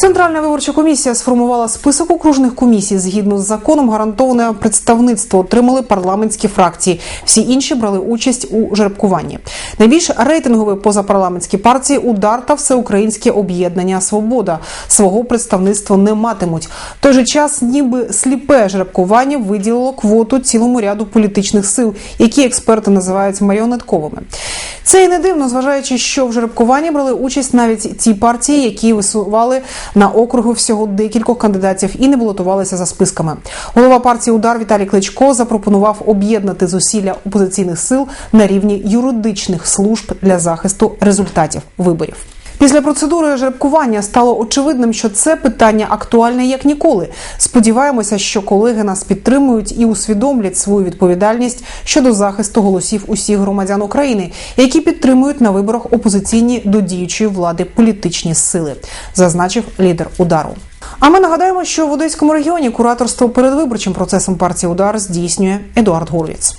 Центральна виборча комісія сформувала список окружних комісій. Згідно з законом, гарантоване представництво отримали парламентські фракції. Всі інші брали участь у жеребкуванні. Найбільш рейтингові позапарламентські партії удар та всеукраїнське об'єднання Свобода свого представництва не матимуть. Той же час, ніби сліпе жеребкування виділило квоту цілому ряду політичних сил, які експерти називають маріонетковими. Це і не дивно, зважаючи, що в жеребкуванні брали участь навіть ті партії, які висували на округу всього декількох кандидатів і не балотувалися за списками. Голова партії Удар Віталій Кличко запропонував об'єднати зусилля опозиційних сил на рівні юридичних служб для захисту результатів виборів. Після процедури жеребкування стало очевидним, що це питання актуальне як ніколи. Сподіваємося, що колеги нас підтримують і усвідомлять свою відповідальність щодо захисту голосів усіх громадян України, які підтримують на виборах опозиційні до діючої влади політичні сили, зазначив лідер удару. А ми нагадаємо, що в Одеському регіоні кураторство перед виборчим процесом партії Удар здійснює Едуард Горвіц.